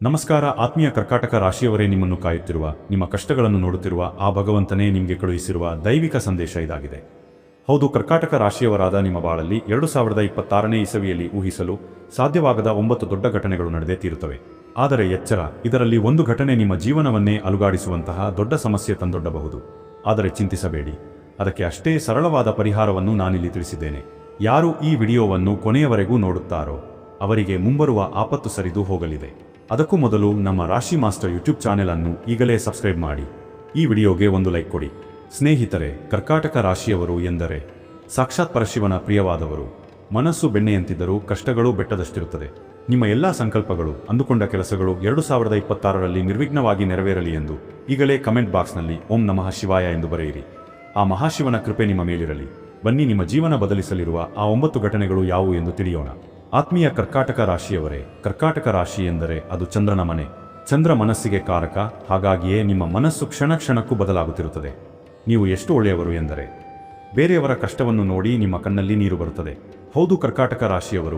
ನಮಸ್ಕಾರ, ಆತ್ಮೀಯ ಕರ್ಕಾಟಕ ರಾಶಿಯವರೇ, ನಿಮ್ಮನ್ನು ಕಾಯುತ್ತಿರುವ, ನಿಮ್ಮ ಕಷ್ಟಗಳನ್ನು ನೋಡುತ್ತಿರುವ ಆ ಭಗವಂತನೇ ನಿಮಗೆ ಕಳುಹಿಸಿರುವ ದೈವಿಕ ಸಂದೇಶ ಇದಾಗಿದೆ. ಹೌದು, ಕರ್ಕಾಟಕ ರಾಶಿಯವರಾದ ನಿಮ್ಮ ಬಾಳಲ್ಲಿ ಎರಡು ಸಾವಿರದ ಇಪ್ಪತ್ತಾರನೇ ಇಸವಿಯಲ್ಲಿ ಊಹಿಸಲು ಸಾಧ್ಯವಾಗದ ಒಂಬತ್ತು ದೊಡ್ಡ ಘಟನೆಗಳು ನಡೆದೇ ತೀರುತ್ತವೆ. ಆದರೆ ಎಚ್ಚರ, ಇದರಲ್ಲಿ ಒಂದು ಘಟನೆ ನಿಮ್ಮ ಜೀವನವನ್ನೇ ಅಲುಗಾಡಿಸುವಂತಹ ದೊಡ್ಡ ಸಮಸ್ಯೆ ತಂದೊಡ್ಡಬಹುದು. ಆದರೆ ಚಿಂತಿಸಬೇಡಿ. ಅದಕ್ಕೆ ಅಷ್ಟೇ ಸರಳವಾದ ಪರಿಹಾರವನ್ನು ನಾನಿಲ್ಲಿ ತಿಳಿಸಿದ್ದೇನೆ. ಯಾರು ಈ ವಿಡಿಯೋವನ್ನು ಕೊನೆಯವರೆಗೂ ನೋಡುತ್ತಾರೋ, ಅವರಿಗೆ ಮುಂಬರುವ ಆಪತ್ತು ಸರಿದು ಹೋಗಲಿದೆ. ಅದಕ್ಕೂ ಮೊದಲು ನಮ್ಮ ರಾಶಿ ಮಾಸ್ಟರ್ ಯೂಟ್ಯೂಬ್ ಚಾನೆಲ್ ಅನ್ನು ಈಗಲೇ ಸಬ್ಸ್ಕ್ರೈಬ್ ಮಾಡಿ. ಈ ವಿಡಿಯೋಗೆ ಒಂದು ಲೈಕ್ ಕೊಡಿ. ಸ್ನೇಹಿತರೆ, ಕರ್ಕಾಟಕ ರಾಶಿಯವರು ಎಂದರೆ ಸಾಕ್ಷಾತ್ ಪರಶಿವನ ಪ್ರಿಯವಾದವರು. ಮನಸ್ಸು ಬೆಣ್ಣೆಯಂತಿದ್ದರೂ ಕಷ್ಟಗಳು ಬೆಟ್ಟದಷ್ಟಿರುತ್ತದೆ. ನಿಮ್ಮ ಎಲ್ಲಾ ಸಂಕಲ್ಪಗಳು, ಅಂದುಕೊಂಡ ಕೆಲಸಗಳು ಎರಡು ಸಾವಿರದ ಇಪ್ಪತ್ತಾರರಲ್ಲಿ ನಿರ್ವಿಘ್ನವಾಗಿ ನೆರವೇರಲಿ ಎಂದು ಈಗಲೇ ಕಮೆಂಟ್ ಬಾಕ್ಸ್ನಲ್ಲಿ ಓಂ ನಮಃ ಶಿವಾಯ ಎಂದು ಬರೆಯಿರಿ. ಆ ಮಹಾಶಿವನ ಕೃಪೆ ನಿಮ್ಮ ಮೇಲಿರಲಿ. ಬನ್ನಿ ನಿಮ್ಮ ಜೀವನ ಬದಲಿಸಲಿರುವ ಆ ಒಂಬತ್ತು ಘಟನೆಗಳು ಯಾವುವು ಎಂದು ತಿಳಿಯೋಣ. ಆತ್ಮೀಯ ಕರ್ಕಾಟಕ ರಾಶಿಯವರೇ, ಕರ್ಕಾಟಕ ರಾಶಿ ಎಂದರೆ ಅದು ಚಂದ್ರನ ಮನೆ. ಚಂದ್ರ ಮನಸ್ಸಿಗೆ ಕಾರಕ, ಹಾಗಾಗಿಯೇ ನಿಮ್ಮ ಮನಸ್ಸು ಕ್ಷಣ ಕ್ಷಣಕ್ಕೂ ಬದಲಾಗುತ್ತಿರುತ್ತದೆ. ನೀವು ಎಷ್ಟು ಒಳ್ಳೆಯವರು ಎಂದರೆ, ಬೇರೆಯವರ ಕಷ್ಟವನ್ನು ನೋಡಿ ನಿಮ್ಮ ಕಣ್ಣಲ್ಲಿ ನೀರು ಬರುತ್ತದೆ. ಹೌದು, ಕರ್ಕಾಟಕ ರಾಶಿಯವರು,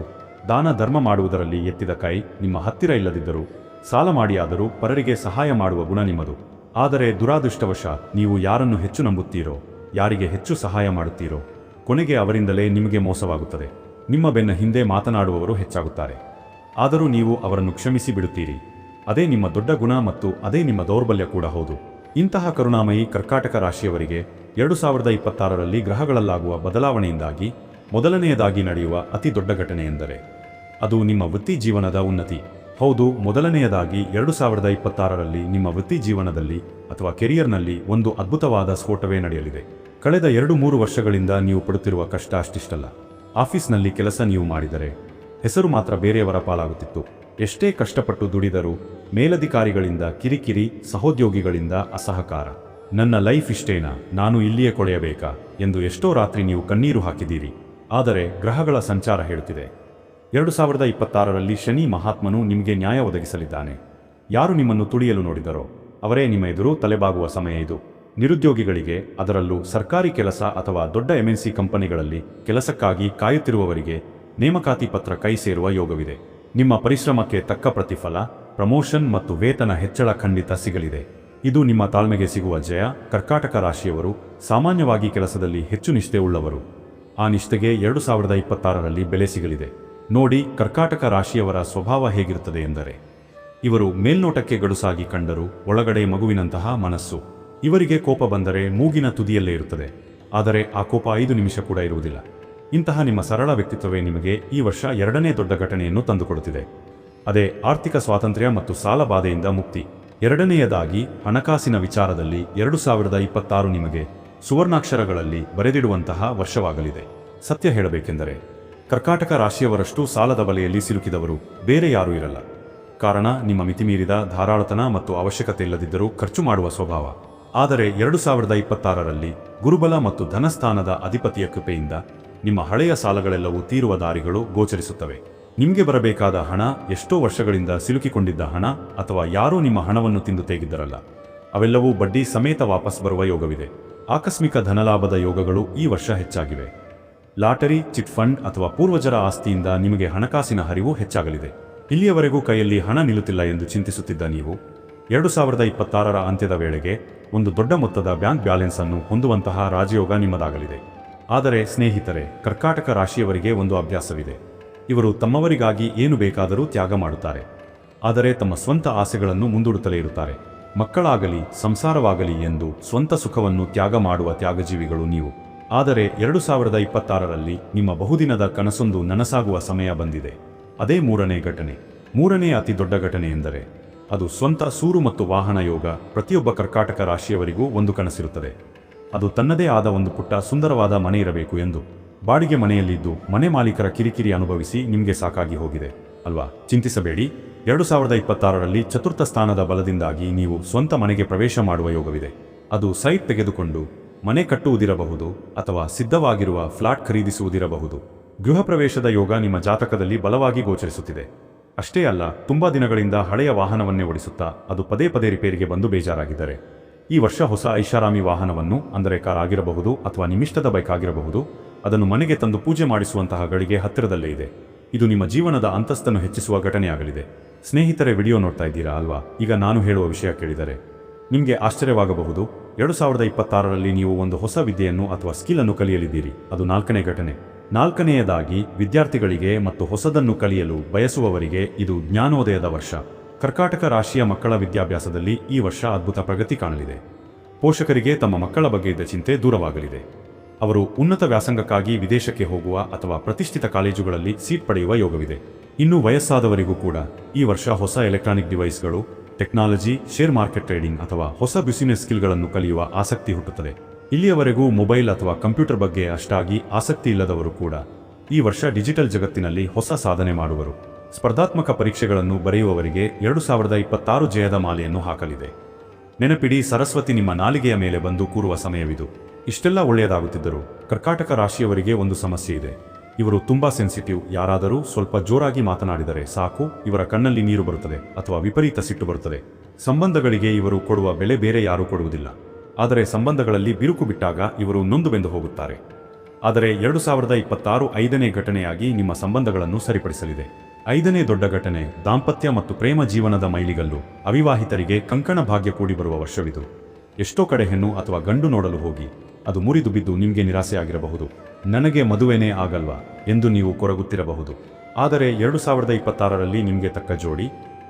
ದಾನ ಧರ್ಮ ಮಾಡುವುದರಲ್ಲಿ ಎತ್ತಿದ ಕೈ ನಿಮ್ಮ ಹತ್ತಿರ ಇಲ್ಲದಿದ್ದರೂ, ಸಾಲ ಮಾಡಿಯಾದರೂ ಪರರಿಗೆ ಸಹಾಯ ಮಾಡುವ ಗುಣ ನಿಮ್ಮದು. ಆದರೆ ದುರಾದೃಷ್ಟವಶ ನೀವು ಯಾರನ್ನು ಹೆಚ್ಚು ನಂಬುತ್ತೀರೋ, ಯಾರಿಗೆ ಹೆಚ್ಚು ಸಹಾಯ ಮಾಡುತ್ತೀರೋ, ಕೊನೆಗೆ ಅವರಿಂದಲೇ ನಿಮಗೆ ಮೋಸವಾಗುತ್ತದೆ. ನಿಮ್ಮ ಬೆನ್ನ ಹಿಂದೆ ಮಾತನಾಡುವವರು ಹೆಚ್ಚಾಗುತ್ತಾರೆ. ಆದರೂ ನೀವು ಅವರನ್ನು ಕ್ಷಮಿಸಿ ಬಿಡುತ್ತೀರಿ. ಅದೇ ನಿಮ್ಮ ದೊಡ್ಡ ಗುಣ ಮತ್ತು ಅದೇ ನಿಮ್ಮ ದೌರ್ಬಲ್ಯ ಕೂಡ ಹೌದು. ಇಂತಹ ಕರುಣಾಮಯಿ ಕರ್ಕಾಟಕ ರಾಶಿಯವರಿಗೆ ಎರಡು ಸಾವಿರದ ಇಪ್ಪತ್ತಾರರಲ್ಲಿ ಗ್ರಹಗಳಲ್ಲಾಗುವ ಬದಲಾವಣೆಯಿಂದಾಗಿ ಮೊದಲನೆಯದಾಗಿ ನಡೆಯುವ ಅತಿ ದೊಡ್ಡ ಘಟನೆ ಎಂದರೆ, ಅದು ನಿಮ್ಮ ವೃತ್ತಿ ಜೀವನದ ಉನ್ನತಿ. ಹೌದು, ಮೊದಲನೆಯದಾಗಿ ಎರಡು ಸಾವಿರದ ಇಪ್ಪತ್ತಾರರಲ್ಲಿ ನಿಮ್ಮ ವೃತ್ತಿ ಜೀವನದಲ್ಲಿ ಅಥವಾ ಕೆರಿಯರ್ನಲ್ಲಿ ಒಂದು ಅದ್ಭುತವಾದ ಸ್ಫೋಟವೇ ನಡೆಯಲಿದೆ. ಕಳೆದ ಎರಡು ಮೂರು ವರ್ಷಗಳಿಂದ ನೀವು ಪಡುತ್ತಿರುವ ಕಷ್ಟ ಅಷ್ಟಿಷ್ಟಲ್ಲ. ಆಫೀಸ್ನಲ್ಲಿ ಕೆಲಸ ನೀವು ಮಾಡಿದರೆ ಹೆಸರು ಮಾತ್ರ ಬೇರೆಯವರ ಪಾಲಾಗುತ್ತಿತ್ತು. ಎಷ್ಟೇ ಕಷ್ಟಪಟ್ಟು ದುಡಿದರೂ ಮೇಲಧಿಕಾರಿಗಳಿಂದ ಕಿರಿಕಿರಿ, ಸಹೋದ್ಯೋಗಿಗಳಿಂದ ಅಸಹಕಾರ. ನನ್ನ ಲೈಫ್ ಇಷ್ಟೇನಾ? ನಾನು ಇಲ್ಲಿಯೇ ಕೊಳೆಯಬೇಕಾ? ಎಂದು ಎಷ್ಟೋ ರಾತ್ರಿ ನೀವು ಕಣ್ಣೀರು ಹಾಕಿದ್ದೀರಿ. ಆದರೆ ಗ್ರಹಗಳ ಸಂಚಾರ ಹೇಳುತ್ತಿದೆ. ಎರಡು ಸಾವಿರದ ಇಪ್ಪತ್ತಾರರಲ್ಲಿ ಶನಿ ಮಹಾತ್ಮನು ನಿಮಗೆ ನ್ಯಾಯ ಒದಗಿಸಲಿದ್ದಾನೆ. ಯಾರು ನಿಮ್ಮನ್ನು ತುಳಿಯಲು ನೋಡಿದರೋ, ಅವರೇ ನಿಮ್ಮ ಎದುರು ತಲೆಬಾಗುವ ಸಮಯ ಇದು. ನಿರುದ್ಯೋಗಿಗಳಿಗೆ ಅದರಲ್ಲೂ ಸರ್ಕಾರಿ ಕೆಲಸ ಅಥವಾ ದೊಡ್ಡ ಎಂಎನ್ಸಿ ಕಂಪನಿಗಳಲ್ಲಿ ಕೆಲಸಕ್ಕಾಗಿ ಕಾಯುತ್ತಿರುವವರಿಗೆ ನೇಮಕಾತಿ ಪತ್ರ ಕೈ ಸೇರುವ ಯೋಗವಿದೆ. ನಿಮ್ಮ ಪರಿಶ್ರಮಕ್ಕೆ ತಕ್ಕ ಪ್ರತಿಫಲ, ಪ್ರಮೋಷನ್ ಮತ್ತು ವೇತನ ಹೆಚ್ಚಳ ಖಂಡಿತ ಸಿಗಲಿದೆ. ಇದು ನಿಮ್ಮ ತಾಳ್ಮೆಗೆ ಸಿಗುವ ಜಯ, ಕರ್ಕಾಟಕ ರಾಶಿಯವರು ಸಾಮಾನ್ಯವಾಗಿ ಕೆಲಸದಲ್ಲಿ ಹೆಚ್ಚು ನಿಷ್ಠೆ ಉಳ್ಳವರು. ಆ ನಿಷ್ಠೆಗೆ ಎರಡು ಸಾವಿರದ ಇಪ್ಪತ್ತಾರರಲ್ಲಿ ಬೆಲೆ ಸಿಗಲಿದೆ. ನೋಡಿ ಕರ್ಕಾಟಕ ರಾಶಿಯವರ ಸ್ವಭಾವ ಹೇಗಿರುತ್ತದೆ ಎಂದರೆ, ಇವರು ಮೇಲ್ನೋಟಕ್ಕೆ ಗಡುಸಾಗಿ ಕಂಡರೂ ಒಳಗಡೆ ಮಗುವಿನಂತಹ ಮನಸ್ಸು. ಇವರಿಗೆ ಕೋಪ ಬಂದರೆ ಮೂಗಿನ ತುದಿಯಲ್ಲೇ ಇರುತ್ತದೆ. ಆದರೆ ಆ ಕೋಪ ಐದು ನಿಮಿಷ ಕೂಡ ಇರುವುದಿಲ್ಲ. ಇಂತಹ ನಿಮ್ಮ ಸರಳ ವ್ಯಕ್ತಿತ್ವವೇ ನಿಮಗೆ ಈ ವರ್ಷ ಎರಡನೇ ದೊಡ್ಡ ಘಟನೆಯನ್ನು ತಂದುಕೊಡುತ್ತಿದೆ. ಅದೇ ಆರ್ಥಿಕ ಸ್ವಾತಂತ್ರ್ಯ ಮತ್ತು ಸಾಲ ಬಾಧೆಯಿಂದ ಮುಕ್ತಿ. ಎರಡನೆಯದಾಗಿ ಹಣಕಾಸಿನ ವಿಚಾರದಲ್ಲಿ ಎರಡು ಸಾವಿರದ ಇಪ್ಪತ್ತಾರು ನಿಮಗೆ ಸುವರ್ಣಾಕ್ಷರಗಳಲ್ಲಿ ಬರೆದಿಡುವಂತಹ ವರ್ಷವಾಗಲಿದೆ. ಸತ್ಯ ಹೇಳಬೇಕೆಂದರೆ, ಕರ್ಕಾಟಕ ರಾಶಿಯವರಷ್ಟು ಸಾಲದ ಬಲೆಯಲ್ಲಿ ಸಿಲುಕಿದವರು ಬೇರೆ ಯಾರೂ ಇರಲ್ಲ. ಕಾರಣ, ನಿಮ್ಮ ಮಿತಿಮೀರಿದ ಧಾರಾಳತನ ಮತ್ತು ಅವಶ್ಯಕತೆ ಇಲ್ಲದಿದ್ದರೂ ಖರ್ಚು ಮಾಡುವ ಸ್ವಭಾವ. ಆದರೆ ಎರಡು ಸಾವಿರದ ಇಪ್ಪತ್ತಾರರಲ್ಲಿ ಗುರುಬಲ ಮತ್ತು ಧನಸ್ಥಾನದ ಅಧಿಪತಿಯ ಕೃಪೆಯಿಂದ ನಿಮ್ಮ ಹಳೆಯ ಸಾಲಗಳೆಲ್ಲವೂ ತೀರುವ ದಾರಿಗಳು ಗೋಚರಿಸುತ್ತವೆ. ನಿಮಗೆ ಬರಬೇಕಾದ ಹಣ ಎಷ್ಟೋ ವರ್ಷಗಳಿಂದ ಸಿಲುಕಿಕೊಂಡಿದ್ದ ಹಣ ಅಥವಾ ಯಾರೂ ನಿಮ್ಮ ಹಣವನ್ನು ತಿಂದು ತೇಗಿದ್ದರಲ್ಲ. ಅವೆಲ್ಲವೂ ಬಡ್ಡಿ ಸಮೇತ ವಾಪಸ್ ಬರುವ ಯೋಗವಿದೆ. ಆಕಸ್ಮಿಕ ಧನಲಾಭದ ಯೋಗಗಳು ಈ ವರ್ಷ ಹೆಚ್ಚಾಗಿವೆ. ಲಾಟರಿ, ಚಿಟ್ ಫಂಡ್ ಅಥವಾ ಪೂರ್ವಜರ ಆಸ್ತಿಯಿಂದ ನಿಮಗೆ ಹಣಕಾಸಿನ ಹರಿವು ಹೆಚ್ಚಾಗಲಿದೆ. ಇಲ್ಲಿಯವರೆಗೂ ಕೈಯಲ್ಲಿ ಹಣ ನಿಲ್ಲುತ್ತಿಲ್ಲ ಎಂದು ಚಿಂತಿಸುತ್ತಿದ್ದ ನೀವು ಎರಡು ಸಾವಿರದ ಇಪ್ಪತ್ತಾರರ ಅಂತ್ಯದ ವೇಳೆಗೆ ಒಂದು ದೊಡ್ಡ ಮೊತ್ತದ ಬ್ಯಾಂಕ್ ಬ್ಯಾಲೆನ್ಸ್ ಅನ್ನು ಹೊಂದುವಂತಹ ರಾಜಯೋಗ ನಿಮ್ಮದಾಗಲಿದೆ. ಆದರೆ ಸ್ನೇಹಿತರೆ, ಕರ್ಕಾಟಕ ರಾಶಿಯವರಿಗೆ ಒಂದು ಅಭ್ಯಾಸವಿದೆ. ಇವರು ತಮ್ಮವರಿಗಾಗಿ ಏನು ಬೇಕಾದರೂ ತ್ಯಾಗ ಮಾಡುತ್ತಾರೆ. ಆದರೆ ತಮ್ಮ ಸ್ವಂತ ಆಸೆಗಳನ್ನು ಮುಂದೂಡುತ್ತಲೇ ಇರುತ್ತಾರೆ. ಮಕ್ಕಳಾಗಲಿ, ಸಂಸಾರವಾಗಲಿ ಎಂದು ಸ್ವಂತ ಸುಖವನ್ನು ತ್ಯಾಗ ಮಾಡುವ ತ್ಯಾಗಜೀವಿಗಳು ನೀವು. ಆದರೆ ಎರಡು ಸಾವಿರದ ಇಪ್ಪತ್ತಾರರಲ್ಲಿ ನಿಮ್ಮ ಬಹುದಿನದ ಕನಸೊಂದು ನನಸಾಗುವ ಸಮಯ ಬಂದಿದೆ. ಅದೇ ಮೂರನೇ ಘಟನೆ. ಮೂರನೇ ಅತಿ ದೊಡ್ಡ ಘಟನೆ ಎಂದರೆ ಅದು ಸ್ವಂತ ಸೂರು ಮತ್ತು ವಾಹನ ಯೋಗ. ಪ್ರತಿಯೊಬ್ಬ ಕರ್ಕಾಟಕ ರಾಶಿಯವರಿಗೂ ಒಂದು ಕನಸಿರುತ್ತದೆ. ಅದು ತನ್ನದೇ ಆದ ಒಂದು ಪುಟ್ಟ ಸುಂದರವಾದ ಮನೆ ಇರಬೇಕು ಎಂದು. ಬಾಡಿಗೆ ಮನೆಯಲ್ಲಿದ್ದು ಮನೆ ಮಾಲೀಕರ ಕಿರಿಕಿರಿ ಅನುಭವಿಸಿ ನಿಮಗೆ ಸಾಕಾಗಿ ಹೋಗಿದೆ. ಅಲ್ವಾ? ಚಿಂತಿಸಬೇಡಿ. ಎರಡು ಸಾವಿರದ ಇಪ್ಪತ್ತಾರರಲ್ಲಿ ಚತುರ್ಥ ಸ್ಥಾನದ ಬಲದಿಂದಾಗಿ ನೀವು ಸ್ವಂತ ಮನೆಗೆ ಪ್ರವೇಶ ಮಾಡುವ ಯೋಗವಿದೆ. ಅದು ಸೈಟ್ ತೆಗೆದುಕೊಂಡು ಮನೆ ಕಟ್ಟುವುದಿರಬಹುದು ಅಥವಾ ಸಿದ್ಧವಾಗಿರುವ ಫ್ಲಾಟ್ ಖರೀದಿಸುವುದಿರಬಹುದು. ಗೃಹ ಪ್ರವೇಶದ ಯೋಗ ನಿಮ್ಮ ಜಾತಕದಲ್ಲಿ ಬಲವಾಗಿ ಗೋಚರಿಸುತ್ತಿದೆ. ಅಷ್ಟೇ ಅಲ್ಲ, ತುಂಬಾ ದಿನಗಳಿಂದ ಹಳೆಯ ವಾಹನವನ್ನೇ ಓಡಿಸುತ್ತಾ ಅದು ಪದೇ ಪದೇ ರಿಪೇರಿಗೆ ಬಂದು ಬೇಜಾರಾಗಿದ್ದಾರೆ. ಈ ವರ್ಷ ಹೊಸ ಐಷಾರಾಮಿ ವಾಹನವನ್ನು, ಅಂದರೆ ಕಾರ್ ಆಗಿರಬಹುದು ಅಥವಾ ನಿಮಿಷ್ಟದ ಬೈಕ್ ಆಗಿರಬಹುದು, ಅದನ್ನು ಮನೆಗೆ ತಂದು ಪೂಜೆ ಮಾಡಿಸುವಂತಹ ಗಳಿಗೆ ಹತ್ತಿರದಲ್ಲೇ ಇದೆ. ಇದು ನಿಮ್ಮ ಜೀವನದ ಅಂತಸ್ತನ್ನು ಹೆಚ್ಚಿಸುವ ಘಟನೆಯಾಗಲಿದೆ. ಸ್ನೇಹಿತರೆ, ವಿಡಿಯೋ ನೋಡ್ತಾ ಇದ್ದೀರಾ ಅಲ್ವಾ? ಈಗ ನಾನು ಹೇಳುವ ವಿಷಯ ಕೇಳಿದರೆ, ನಿಮಗೆ ಆಶ್ಚರ್ಯವಾಗಬಹುದು, ಎರಡು ಸಾವಿರದ ಇಪ್ಪತ್ತಾರರಲ್ಲಿ ನೀವು ಒಂದು ಹೊಸ ವಿದ್ಯೆಯನ್ನು ಅಥವಾ ಸ್ಕಿಲ್ ಅನ್ನು ಕಲಿಯಲಿದ್ದೀರಿ. ಅದು ನಾಲ್ಕನೇ ಘಟನೆ. ನಾಲ್ಕನೆಯದಾಗಿ ವಿದ್ಯಾರ್ಥಿಗಳಿಗೆ ಮತ್ತು ಹೊಸದನ್ನು ಕಲಿಯಲು ಬಯಸುವವರಿಗೆ ಇದು ಜ್ಞಾನೋದಯದ ವರ್ಷ. ಕರ್ಕಾಟಕ ರಾಶಿಯ ಮಕ್ಕಳ ವಿದ್ಯಾಭ್ಯಾಸದಲ್ಲಿ ಈ ವರ್ಷ ಅದ್ಭುತ ಪ್ರಗತಿ ಕಾಣಲಿದೆ. ಪೋಷಕರಿಗೆ ತಮ್ಮ ಮಕ್ಕಳ ಬಗ್ಗೆ ಇದ್ದ ಚಿಂತೆ ದೂರವಾಗಲಿದೆ. ಅವರು ಉನ್ನತ ವ್ಯಾಸಂಗಕ್ಕಾಗಿ ವಿದೇಶಕ್ಕೆ ಹೋಗುವ ಅಥವಾ ಪ್ರತಿಷ್ಠಿತ ಕಾಲೇಜುಗಳಲ್ಲಿ ಸೀಟ್ ಪಡೆಯುವ ಯೋಗವಿದೆ. ಇನ್ನು ವಯಸ್ಸಾದವರಿಗೂ ಕೂಡ ಈ ವರ್ಷ ಹೊಸ ಎಲೆಕ್ಟ್ರಾನಿಕ್ ಡಿವೈಸ್ಗಳು, ಟೆಕ್ನಾಲಜಿ ಶೇರ್ ಮಾರ್ಕೆಟ್ ಟ್ರೇಡಿಂಗ್ ಅಥವಾ ಹೊಸ ಬಿಸಿನೆಸ್ ಸ್ಕಿಲ್ಗಳನ್ನು ಕಲಿಯುವ ಆಸಕ್ತಿ ಹುಟ್ಟುತ್ತದೆ. ಇಲ್ಲಿಯವರೆಗೂ ಮೊಬೈಲ್ ಅಥವಾ ಕಂಪ್ಯೂಟರ್ ಬಗ್ಗೆ ಅಷ್ಟಾಗಿ ಆಸಕ್ತಿ ಇಲ್ಲದವರು ಕೂಡ ಈ ವರ್ಷ ಡಿಜಿಟಲ್ ಜಗತ್ತಿನಲ್ಲಿ ಹೊಸ ಸಾಧನೆ ಮಾಡುವರು. ಸ್ಪರ್ಧಾತ್ಮಕ ಪರೀಕ್ಷೆಗಳನ್ನು ಬರೆಯುವವರಿಗೆ ಎರಡು ಸಾವಿರದ ಇಪ್ಪತ್ತಾರು ಜಯದ ಮಾಲೆಯನ್ನು ಹಾಕಲಿದೆ. ನೆನಪಿಡಿ ಸರಸ್ವತಿ ನಿಮ್ಮ ನಾಲಿಗೆಯ ಮೇಲೆ ಬಂದು ಕೂರುವ ಸಮಯವಿದು. ಇಷ್ಟೆಲ್ಲ ಒಳ್ಳೆಯದಾಗುತ್ತಿದ್ದರು ಕರ್ಕಾಟಕ ರಾಶಿಯವರಿಗೆ ಒಂದು ಸಮಸ್ಯೆ ಇದೆ. ಇವರು ತುಂಬಾ ಸೆನ್ಸಿಟಿವ್, ಯಾರಾದರೂ ಸ್ವಲ್ಪ ಜೋರಾಗಿ ಮಾತನಾಡಿದರೆ ಸಾಕು, ಇವರ ಕಣ್ಣಲ್ಲಿ ನೀರು ಬರುತ್ತದೆ ಅಥವಾ ವಿಪರೀತ ಸಿಟ್ಟು ಬರುತ್ತದೆ. ಸಂಬಂಧಗಳಿಗೆ ಇವರು ಕೊಡುವ ಬೆಲೆ ಬೇರೆ ಯಾರೂ ಕೊಡುವುದಿಲ್ಲ. ಆದರೆ ಸಂಬಂಧಗಳಲ್ಲಿ ಬಿರುಕು ಬಿಟ್ಟಾಗ ಇವರು ನೊಂದುವೆಂದು ಹೋಗುತ್ತಾರೆ. ಆದರೆ ಎರಡು ಸಾವಿರದ ಇಪ್ಪತ್ತಾರು ಐದನೇ ಘಟನೆಯಾಗಿ ನಿಮ್ಮ ಸಂಬಂಧಗಳನ್ನು ಸರಿಪಡಿಸಲಿದೆ. ಐದನೇ ದೊಡ್ಡ ಘಟನೆ ದಾಂಪತ್ಯ ಮತ್ತು ಪ್ರೇಮ ಜೀವನದ ಮೈಲಿಗಲ್ಲು ಅವಿವಾಹಿತರಿಗೆ ಕಂಕಣ ಭಾಗ್ಯ ಕೂಡಿ ಬರುವ ವರ್ಷವಿದು. ಎಷ್ಟೋ ಕಡೆ ಹೆಣ್ಣು ಅಥವಾ ಗಂಡು ನೋಡಲು ಹೋಗಿ, ಅದು ಮುರಿದು ಬಿದ್ದು ನಿಮಗೆ ನಿರಾಸೆಯಾಗಿರಬಹುದು. ನನಗೆ ಮದುವೆನೇ ಆಗಲ್ವಾ ಎಂದು ನೀವು ಕೊರಗುತ್ತಿರಬಹುದು. ಆದರೆ ಎರಡು ಸಾವಿರದ ಇಪ್ಪತ್ತಾರರಲ್ಲಿ ನಿಮಗೆ ತಕ್ಕ ಜೋಡಿ,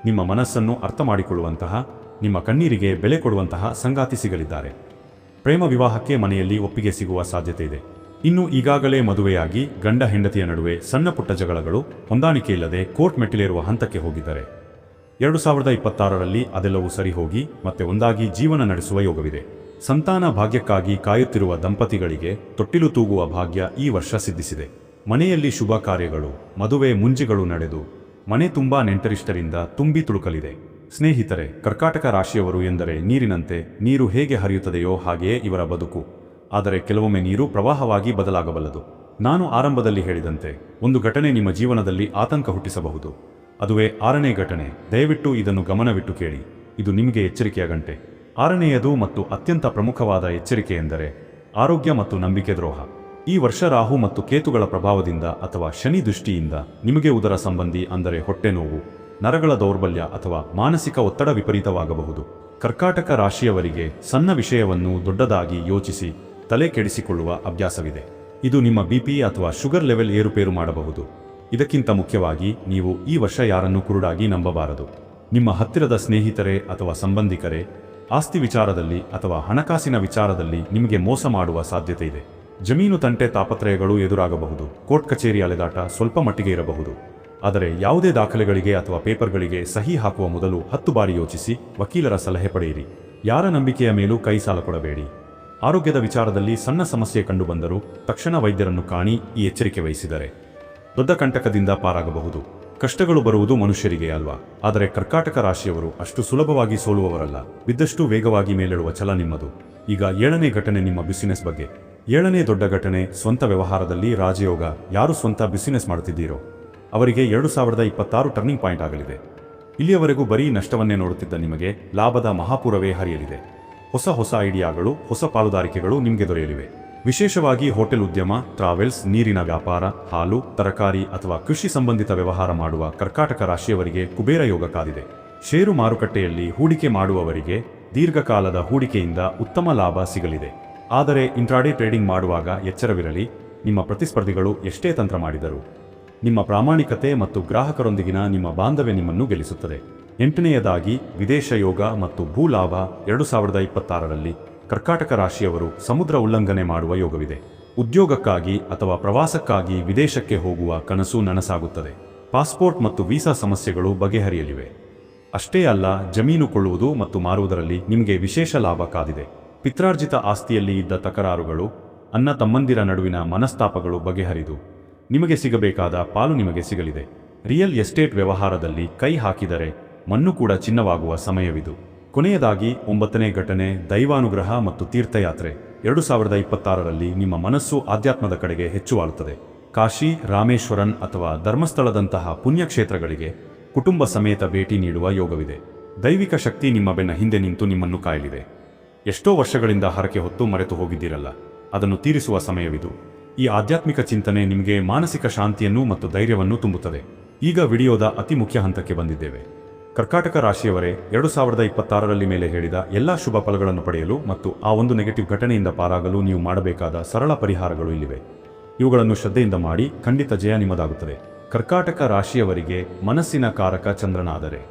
ನಿಮ್ಮ ಮನಸ್ಸನ್ನು ಅರ್ಥ ಮಾಡಿಕೊಳ್ಳುವಂತಹ ನಿಮ್ಮ ಕಣ್ಣೀರಿಗೆ ಬೆಲೆ ಕೊಡುವಂತಹ ಸಂಗಾತಿ ಸಿಗಲಿದ್ದಾರೆ. ಪ್ರೇಮ ವಿವಾಹಕ್ಕೆ ಮನೆಯಲ್ಲಿ ಒಪ್ಪಿಗೆ ಸಿಗುವ ಸಾಧ್ಯತೆ ಇದೆ. ಇನ್ನು ಈಗಾಗಲೇ ಮದುವೆಯಾಗಿ ಗಂಡ ಹೆಂಡತಿಯ ನಡುವೆ ಸಣ್ಣ ಪುಟ್ಟ ಜಗಳಗಳು ಹೊಂದಾಣಿಕೆಯಿಲ್ಲದೆ ಕೋರ್ಟ್ ಮೆಟ್ಟಿಲೇರುವ ಹಂತಕ್ಕೆ ಹೋಗಿದ್ದಾರೆ. ಎರಡು ಸಾವಿರದ ಇಪ್ಪತ್ತಾರರಲ್ಲಿ ಅದೆಲ್ಲವೂ ಸರಿ ಹೋಗಿ ಮತ್ತೆ ಒಂದಾಗಿ ಜೀವನ ನಡೆಸುವ ಯೋಗವಿದೆ. ಸಂತಾನ ಭಾಗ್ಯಕ್ಕಾಗಿ ಕಾಯುತ್ತಿರುವ ದಂಪತಿಗಳಿಗೆ ತೊಟ್ಟಿಲು ತೂಗುವ ಭಾಗ್ಯ ಈ ವರ್ಷ ಸಿದ್ಧಿಸಿದೆ. ಮನೆಯಲ್ಲಿ ಶುಭ ಕಾರ್ಯಗಳು, ಮದುವೆ ಮುಂಜಿಗಳು ನಡೆದು ಮನೆ ತುಂಬಾ ನೆಂಟರಿಷ್ಟರಿಂದ ತುಂಬಿ ತುಳುಕಲಿದೆ. ಸ್ನೇಹಿತರೆ, ಕರ್ಕಾಟಕ ರಾಶಿಯವರು ಎಂದರೆ ನೀರಿನಂತೆ ನೀರು ಹೇಗೆ ಹರಿಯುತ್ತದೆಯೋ ಹಾಗೆಯೇ ಇವರ ಬದುಕು. ಆದರೆ ಕೆಲವೊಮ್ಮೆ ನೀರು ಪ್ರವಾಹವಾಗಿ ಬದಲಾಗಬಲ್ಲದು. ನಾನು ಆರಂಭದಲ್ಲಿ ಹೇಳಿದಂತೆ, ಒಂದು ಘಟನೆ ನಿಮ್ಮ ಜೀವನದಲ್ಲಿ ಆತಂಕ ಹುಟ್ಟಿಸಬಹುದು. ಅದುವೇ ಆರನೇ ಘಟನೆ. ದಯವಿಟ್ಟು ಇದನ್ನು ಗಮನವಿಟ್ಟು ಕೇಳಿ. ಇದು ನಿಮಗೆ ಎಚ್ಚರಿಕೆಯ ಗಂಟೆ. ಆರನೆಯದು ಮತ್ತು ಅತ್ಯಂತ ಪ್ರಮುಖವಾದ ಎಚ್ಚರಿಕೆ ಎಂದರೆ, ಆರೋಗ್ಯ ಮತ್ತು ನಂಬಿಕೆ ದ್ರೋಹ. ಈ ವರ್ಷ ರಾಹು ಮತ್ತು ಕೇತುಗಳ ಪ್ರಭಾವದಿಂದ ಅಥವಾ ಶನಿ ದೃಷ್ಟಿಯಿಂದ ನಿಮಗೆ ಉದರ ಸಂಬಂಧಿ ಅಂದರೆ ಹೊಟ್ಟೆ ನೋವು ನರಗಳ ದೌರ್ಬಲ್ಯ ಅಥವಾ ಮಾನಸಿಕ ಒತ್ತಡ ವಿಪರೀತವಾಗಬಹುದು. ಕರ್ಕಾಟಕ ರಾಶಿಯವರಿಗೆ ಸಣ್ಣ ವಿಷಯವನ್ನು ದೊಡ್ಡದಾಗಿ ಯೋಚಿಸಿ ತಲೆ ಕೆಡಿಸಿಕೊಳ್ಳುವ ಅಭ್ಯಾಸವಿದೆ. ಇದು ನಿಮ್ಮ ಬಿಪಿ ಅಥವಾ ಶುಗರ್ ಲೆವೆಲ್ ಏರುಪೇರು ಮಾಡಬಹುದು. ಇದಕ್ಕಿಂತ ಮುಖ್ಯವಾಗಿ ನೀವು ಈ ವರ್ಷ ಯಾರನ್ನು ಕುರುಡಾಗಿ ನಂಬಬಾರದು. ನಿಮ್ಮ ಹತ್ತಿರದ ಸ್ನೇಹಿತರೆ ಅಥವಾ ಸಂಬಂಧಿಕರೇ, ಆಸ್ತಿ ವಿಚಾರದಲ್ಲಿ ಅಥವಾ ಹಣಕಾಸಿನ ವಿಚಾರದಲ್ಲಿ ನಿಮಗೆ ಮೋಸ ಮಾಡುವ ಸಾಧ್ಯತೆ ಇದೆ. ಜಮೀನು ತಂಟೆ ತಾಪತ್ರಯಗಳು ಎದುರಾಗಬಹುದು. ಕೋರ್ಟ್ ಕಚೇರಿ ಅಲೆದಾಟ ಸ್ವಲ್ಪ ಮಟ್ಟಿಗೆ ಇರಬಹುದು. ಆದರೆ ಯಾವುದೇ ದಾಖಲೆಗಳಿಗೆ ಅಥವಾ ಪೇಪರ್ಗಳಿಗೆ ಸಹಿ ಹಾಕುವ ಮೊದಲು ಹತ್ತು ಬಾರಿ ಯೋಚಿಸಿ ವಕೀಲರ ಸಲಹೆ ಪಡೆಯಿರಿ. ಯಾರ ನಂಬಿಕೆಯ ಮೇಲೂ ಕೈ ಸಾಲ ಕೊಡಬೇಡಿ. ಆರೋಗ್ಯದ ವಿಚಾರದಲ್ಲಿ ಸಣ್ಣ ಸಮಸ್ಯೆ ಕಂಡುಬಂದರೂ ತಕ್ಷಣ ವೈದ್ಯರನ್ನು ಕಾಣಿ ಈ ಎಚ್ಚರಿಕೆ ವಹಿಸಿದರೆ. ದೊಡ್ಡ ಕಂಟಕದಿಂದ ಪಾರಾಗಬಹುದು. ಕಷ್ಟಗಳು ಬರುವುದು ಮನುಷ್ಯರಿಗೆ ಅಲ್ವಾ? ಆದರೆ ಕರ್ಕಾಟಕ ರಾಶಿಯವರು ಅಷ್ಟು ಸುಲಭವಾಗಿ ಸೋಲುವವರಲ್ಲ. ಬಿದ್ದಷ್ಟು ವೇಗವಾಗಿ ಮೇಲೆಳುವ ಛಲ ನಿಮ್ಮದು. ಈಗ ಏಳನೇ ಘಟನೆ ನಿಮ್ಮ ಬಿಸಿನೆಸ್ ಬಗ್ಗೆ. ಏಳನೇ ದೊಡ್ಡ ಘಟನೆ ಸ್ವಂತ ವ್ಯವಹಾರದಲ್ಲಿ ರಾಜಯೋಗ. ಯಾರು ಸ್ವಂತ ಬಿಸಿನೆಸ್ ಮಾಡುತ್ತಿದ್ದೀರೋ ಅವರಿಗೆ ಎರಡು ಸಾವಿರದ ಇಪ್ಪತ್ತಾರು ಟರ್ನಿಂಗ್ ಪಾಯಿಂಟ್ ಆಗಲಿದೆ. ಇಲ್ಲಿಯವರೆಗೂ ಬರೀ ನಷ್ಟವನ್ನೇ ನೋಡುತ್ತಿದ್ದ ನಿಮಗೆ ಲಾಭದ ಮಹಾಪುರವೇ ಹರಿಯಲಿದೆ. ಹೊಸ ಹೊಸ ಐಡಿಯಾಗಳು, ಹೊಸ ಪಾಲುದಾರಿಕೆಗಳು ನಿಮಗೆ ದೊರೆಯಲಿವೆ. ವಿಶೇಷವಾಗಿ ಹೋಟೆಲ್ ಉದ್ಯಮ ಟ್ರಾವೆಲ್ಸ್ ನೀರಿನ ವ್ಯಾಪಾರ, ಹಾಲು, ತರಕಾರಿ ಅಥವಾ ಕೃಷಿ ಸಂಬಂಧಿತ ವ್ಯವಹಾರ ಮಾಡುವ ಕರ್ಕಾಟಕ ರಾಶಿಯವರಿಗೆ ಕುಬೇರ ಯೋಗ ಕಾದಿದೆ. ಷೇರು ಮಾರುಕಟ್ಟೆಯಲ್ಲಿ ಹೂಡಿಕೆ ಮಾಡುವವರಿಗೆ ದೀರ್ಘಕಾಲದ ಹೂಡಿಕೆಯಿಂದ ಉತ್ತಮ ಲಾಭ ಸಿಗಲಿದೆ. ಆದರೆ ಇಂಟ್ರಾಡೇ ಟ್ರೇಡಿಂಗ್ ಮಾಡುವಾಗ ಎಚ್ಚರವಿರಲಿ, ನಿಮ್ಮ ಪ್ರತಿಸ್ಪರ್ಧಿಗಳು ಎಷ್ಟೇ ತಂತ್ರ ಮಾಡಿದರು. ನಿಮ್ಮ ಪ್ರಾಮಾಣಿಕತೆ ಮತ್ತು ಗ್ರಾಹಕರೊಂದಿಗಿನ ನಿಮ್ಮ ಬಾಂಧವ್ಯ ನಿಮ್ಮನ್ನು ಗೆಲ್ಲಿಸುತ್ತದೆ. ಎಂಟನೆಯದಾಗಿ, ವಿದೇಶ ಯೋಗ ಮತ್ತು ಭೂ ಲಾಭ ಎರಡು ಸಾವಿರದ ಇಪ್ಪತ್ತಾರರಲ್ಲಿ ಕರ್ಕಾಟಕ ರಾಶಿಯವರು ಸಮುದ್ರ ಉಲ್ಲಂಘನೆ ಮಾಡುವ ಯೋಗವಿದೆ. ಉದ್ಯೋಗಕ್ಕಾಗಿ ಅಥವಾ ಪ್ರವಾಸಕ್ಕಾಗಿ ವಿದೇಶಕ್ಕೆ ಹೋಗುವ ಕನಸು ನನಸಾಗುತ್ತದೆ. ಪಾಸ್ಪೋರ್ಟ್ ಮತ್ತು ವೀಸಾ ಸಮಸ್ಯೆಗಳು ಬಗೆಹರಿಯಲಿವೆ. ಅಷ್ಟೇ ಅಲ್ಲ, ಜಮೀನು ಕೊಳ್ಳುವುದು ಮತ್ತು ಮಾರುವುದರಲ್ಲಿ ನಿಮಗೆ ವಿಶೇಷ ಲಾಭ ಕಾದಿದೆ. ಪಿತ್ರಾರ್ಜಿತ ಆಸ್ತಿಯಲ್ಲಿ ಇದ್ದ ತಕರಾರುಗಳು, ಅನ್ನ ತಮ್ಮಂದಿರ ನಡುವಿನ ಮನಸ್ತಾಪಗಳು ಬಗೆಹರಿದು ನಿಮಗೆ ಸಿಗಬೇಕಾದ ಪಾಲು ನಿಮಗೆ ಸಿಗಲಿದೆ. ರಿಯಲ್ ಎಸ್ಟೇಟ್ ವ್ಯವಹಾರದಲ್ಲಿ ಕೈ ಹಾಕಿದರೆ ಮಣ್ಣು ಕೂಡ ಚಿನ್ನವಾಗುವ ಸಮಯವಿದು. ಕೊನೆಯದಾಗಿ ಒಂಬತ್ತನೇ ಘಟನೆ, ದೈವಾನುಗ್ರಹ ಮತ್ತು ತೀರ್ಥಯಾತ್ರೆ. ಎರಡು ಸಾವಿರದ ಇಪ್ಪತ್ತಾರರಲ್ಲಿ ನಿಮ್ಮ ಮನಸ್ಸು ಆಧ್ಯಾತ್ಮದ ಕಡೆಗೆ ಹೆಚ್ಚು ಆಳುತ್ತದೆ ಕಾಶಿ, ರಾಮೇಶ್ವರನ್ ಅಥವಾ ಧರ್ಮಸ್ಥಳದಂತಹ ಪುಣ್ಯಕ್ಷೇತ್ರಗಳಿಗೆ ಕುಟುಂಬ ಸಮೇತ ಭೇಟಿ ನೀಡುವ ಯೋಗವಿದೆ. ದೈವಿಕ ಶಕ್ತಿ ನಿಮ್ಮ ಬೆನ್ನ ಹಿಂದೆ ನಿಂತು ನಿಮ್ಮನ್ನು ಕಾಯಲಿದೆ. ಎಷ್ಟೋ ವರ್ಷಗಳಿಂದ ಹರಕೆ ಹೊತ್ತು ಮರೆತು ಹೋಗಿದ್ದೀರಲ್ಲ. ಅದನ್ನು ತೀರಿಸುವ ಸಮಯವಿದು. ಈ ಆಧ್ಯಾತ್ಮಿಕ ಚಿಂತನೆ ನಿಮಗೆ ಮಾನಸಿಕ ಶಾಂತಿಯನ್ನು ಮತ್ತು ಧೈರ್ಯವನ್ನು ತುಂಬುತ್ತದೆ. ಈಗ ವಿಡಿಯೋದ ಅತಿ ಮುಖ್ಯ ಹಂತಕ್ಕೆ ಬಂದಿದ್ದೇವೆ. ಕರ್ಕಾಟಕ ರಾಶಿಯವರೇ, ಎರಡು ಸಾವಿರದ ಇಪ್ಪತ್ತಾರರಲ್ಲಿ ಮೇಲೆ ಹೇಳಿದ ಎಲ್ಲಾ ಶುಭ ಫಲಗಳನ್ನು ಪಡೆಯಲು ಮತ್ತು ಆ ಒಂದು ನೆಗೆಟಿವ್ ಘಟನೆಯಿಂದ ಪಾರಾಗಲು ನೀವು ಮಾಡಬೇಕಾದ ಸರಳ ಪರಿಹಾರಗಳು ಇಲ್ಲಿವೆ. ಇವುಗಳನ್ನು ಶ್ರದ್ಧೆಯಿಂದ ಮಾಡಿ ಖಂಡಿತ ಜಯ ನಿಮ್ಮದಾಗುತ್ತದೆ. ಕರ್ಕಾಟಕ ರಾಶಿಯವರಿಗೆ ಮನಸ್ಸಿನ ಕಾರಕ ಚಂದ್ರನಾದರೆ.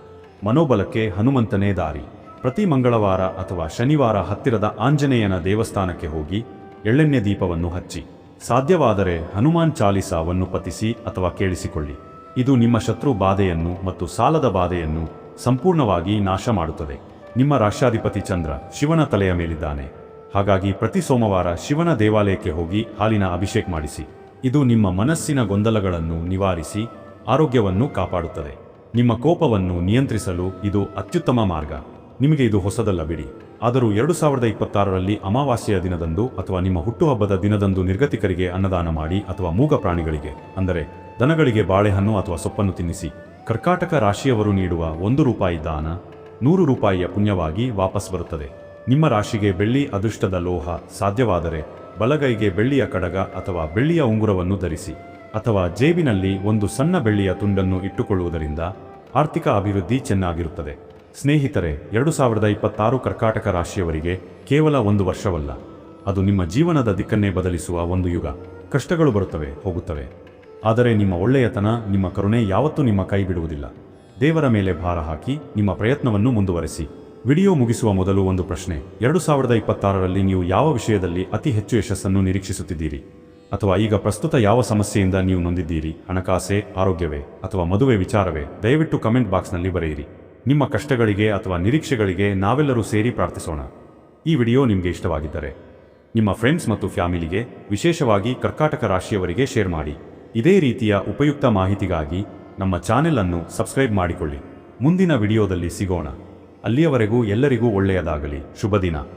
ಮನೋಬಲಕ್ಕೆ ಹನುಮಂತನೇ ದಾರಿ. ಪ್ರತಿ ಮಂಗಳವಾರ ಅಥವಾ ಶನಿವಾರ ಹತ್ತಿರದ ಆಂಜನೇಯನ ದೇವಸ್ಥಾನಕ್ಕೆ ಹೋಗಿ ಎಳ್ಳೆಣ್ಣೆ ದೀಪವನ್ನು ಹಚ್ಚಿ. ಸಾಧ್ಯವಾದರೆ ಹನುಮಾನ್ ಚಾಲಿಸಾವನ್ನು ಪತಿಸಿ ಅಥವಾ ಕೇಳಿಸಿಕೊಳ್ಳಿ. ಇದು ನಿಮ್ಮ ಶತ್ರು ಬಾಧೆಯನ್ನು ಮತ್ತು ಸಾಲದ ಬಾಧೆಯನ್ನು ಸಂಪೂರ್ಣವಾಗಿ ನಾಶ ಮಾಡುತ್ತದೆ. ನಿಮ್ಮ ರಾಷ್ಟ್ರಾಧಿಪತಿ ಚಂದ್ರ ಶಿವನ ತಲೆಯ ಮೇಲಿದ್ದಾನೆ. ಹಾಗಾಗಿ ಪ್ರತಿ ಸೋಮವಾರ ಶಿವನ ದೇವಾಲಯಕ್ಕೆ ಹೋಗಿ ಹಾಲಿನ ಅಭಿಷೇಕ್ ಮಾಡಿಸಿ. ಇದು ನಿಮ್ಮ ಮನಸ್ಸಿನ ಗೊಂದಲಗಳನ್ನು ನಿವಾರಿಸಿ ಆರೋಗ್ಯವನ್ನು ಕಾಪಾಡುತ್ತದೆ. ನಿಮ್ಮ ಕೋಪವನ್ನು ನಿಯಂತ್ರಿಸಲು ಇದು ಅತ್ಯುತ್ತಮ ಮಾರ್ಗ. ನಿಮಗೆ ಇದು ಹೊಸದಲ್ಲ ಬಿಡಿ. ಆದರೂ ಎರಡು ಸಾವಿರದ ಇಪ್ಪತ್ತಾರರಲ್ಲಿ ಅಮಾವಾಸ್ಯೆಯ ದಿನದಂದು ಅಥವಾ ನಿಮ್ಮ ಹುಟ್ಟುಹಬ್ಬದ ದಿನದಂದು ನಿರ್ಗತಿಕರಿಗೆ ಅನ್ನದಾನ ಮಾಡಿ ಅಥವಾ ಮೂಗ ಪ್ರಾಣಿಗಳಿಗೆ, ಅಂದರೆ ದನಗಳಿಗೆ ಬಾಳೆಹಣ್ಣು ಅಥವಾ ಸೊಪ್ಪನ್ನು ತಿನ್ನಿಸಿ, ಕರ್ಕಾಟಕ ರಾಶಿಯವರು ನೀಡುವ ಒಂದು ರೂಪಾಯಿ ದಾನ, ನೂರು ರೂಪಾಯಿಯ ಪುಣ್ಯವಾಗಿ ವಾಪಸ್ ಬರುತ್ತದೆ. ನಿಮ್ಮ ರಾಶಿಗೆ ಬೆಳ್ಳಿ ಅದೃಷ್ಟದ ಲೋಹ ಸಾಧ್ಯವಾದರೆ ಬಲಗೈಗೆ ಬೆಳ್ಳಿಯ ಕಡಗ ಅಥವಾ ಬೆಳ್ಳಿಯ ಉಂಗುರವನ್ನು ಧರಿಸಿ, ಅಥವಾ ಜೇಬಿನಲ್ಲಿ ಒಂದು ಸಣ್ಣ ಬೆಳ್ಳಿಯ ತುಂಡನ್ನು ಇಟ್ಟುಕೊಳ್ಳುವುದರಿಂದ ಆರ್ಥಿಕ ಅಭಿವೃದ್ಧಿ ಚೆನ್ನಾಗಿರುತ್ತದೆ. ಸ್ನೇಹಿತರೆ, ಎರಡು ಸಾವಿರದ ಇಪ್ಪತ್ತಾರು ಕರ್ಕಾಟಕ ರಾಶಿಯವರಿಗೆ ಕೇವಲ ಒಂದು ವರ್ಷವಲ್ಲ. ಅದು ನಿಮ್ಮ ಜೀವನದ ದಿಕ್ಕನ್ನೇ ಬದಲಿಸುವ ಒಂದು ಯುಗ. ಕಷ್ಟಗಳು ಬರುತ್ತವೆ, ಹೋಗುತ್ತವೆ. ಆದರೆ ನಿಮ್ಮ ಒಳ್ಳೆಯತನ, ನಿಮ್ಮ ಕರುಣೆ ಯಾವತ್ತೂ ನಿಮ್ಮ ಕೈ ಬಿಡುವುದಿಲ್ಲ. ದೇವರ ಮೇಲೆ ಭಾರ ಹಾಕಿ ನಿಮ್ಮ ಪ್ರಯತ್ನವನ್ನು ಮುಂದುವರೆಸಿ. ವಿಡಿಯೋ ಮುಗಿಸುವ ಮೊದಲು ಒಂದು ಪ್ರಶ್ನೆ. ಎರಡು ಸಾವಿರದ ಇಪ್ಪತ್ತಾರರಲ್ಲಿ ನೀವು ಯಾವ ವಿಷಯದಲ್ಲಿ ಅತಿ ಹೆಚ್ಚು ಯಶಸ್ಸನ್ನು ನಿರೀಕ್ಷಿಸುತ್ತಿದ್ದೀರಿ? ಅಥವಾ ಈಗ ಪ್ರಸ್ತುತ ಯಾವ ಸಮಸ್ಯೆಯಿಂದ ನೀವು ನೊಂದಿದ್ದೀರಿ? ಹಣಕಾಸೆ, ಆರೋಗ್ಯವೇ, ಅಥವಾ ಮದುವೆ ವಿಚಾರವೇ? ದಯವಿಟ್ಟು ಕಮೆಂಟ್ ಬಾಕ್ಸ್ನಲ್ಲಿ ಬರೆಯಿರಿ. ನಿಮ್ಮ ಕಷ್ಟಗಳಿಗೆ ಅಥವಾ ನಿರೀಕ್ಷೆಗಳಿಗೆ ನಾವೆಲ್ಲರೂ ಸೇರಿ ಪ್ರಾರ್ಥಿಸೋಣ. ಈ ವಿಡಿಯೋ ನಿಮಗೆ ಇಷ್ಟವಾಗಿದ್ದರೆ ನಿಮ್ಮ ಫ್ರೆಂಡ್ಸ್ ಮತ್ತು ಫ್ಯಾಮಿಲಿಗೆ ವಿಶೇಷವಾಗಿ ಕರ್ಕಾಟಕ ರಾಶಿಯವರಿಗೆ ಶೇರ್ ಮಾಡಿ. ಇದೇ ರೀತಿಯ ಉಪಯುಕ್ತ ಮಾಹಿತಿಗಾಗಿ ನಮ್ಮ ಚಾನೆಲ್ ಅನ್ನು ಸಬ್ಸ್ಕ್ರೈಬ್ ಮಾಡಿಕೊಳ್ಳಿ. ಮುಂದಿನ ವಿಡಿಯೋದಲ್ಲಿ ಸಿಗೋಣ. ಅಲ್ಲಿಯವರೆಗೂ ಎಲ್ಲರಿಗೂ ಒಳ್ಳೆಯದಾಗಲಿ. ಶುಭ ದಿನ.